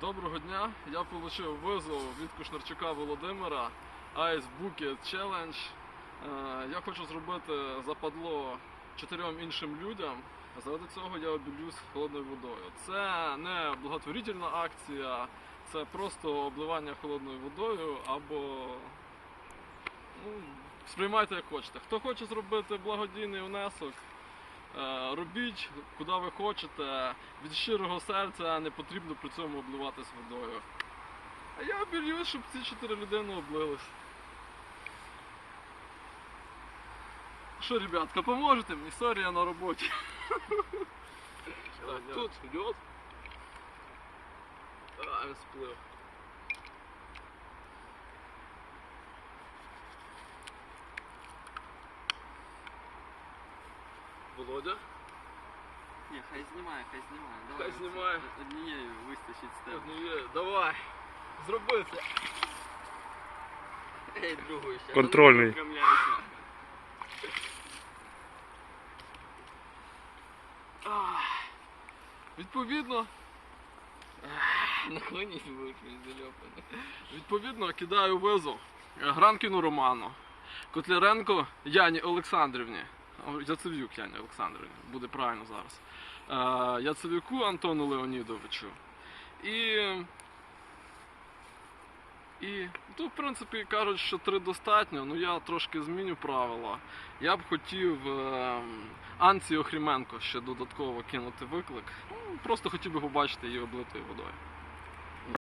Доброго дня. Я отримав визов від Кушнарчука Володимира Ice Bucket Challenge. Е, Я хочу зробити западло чотирьом іншим людям. Заради цього я обілюсь холодною водою. Це не благотворительна акція, це просто обливання холодною водою або ну, сприймайте як хочете. Хто хоче зробити благодійний внесок, Робіть, куди ви хочете, від щирого серця не потрібно при цьому обливатись водою. А я обілюсь, щоб ці чотири людини облились. Що, ребятка, поможете мені? Сорі, я на роботі. Тут льот. А, він сплив. Володя? Ні, хай знімає, хай знімає. Давай, Хай знімає. Однією вистачить з тебе. Ну давай. Зроби це. Ей, другою ще. Контрольний. Відповідно, Наклонісь будеш він відповідно кидаю визов Гранкіну Роману, Котляренко Яні Олександрівні. Яцев'юк Яні Олександрівні, буде правильно зараз. Е, Яцев'юку Антону Леонідовичу. І. І тут, в принципі, кажуть, що три достатньо, ну я трошки зміню правила. Я б хотів е, Анці Охріменко ще додатково кинути виклик. Ну, просто хотів би побачити її облитою водою.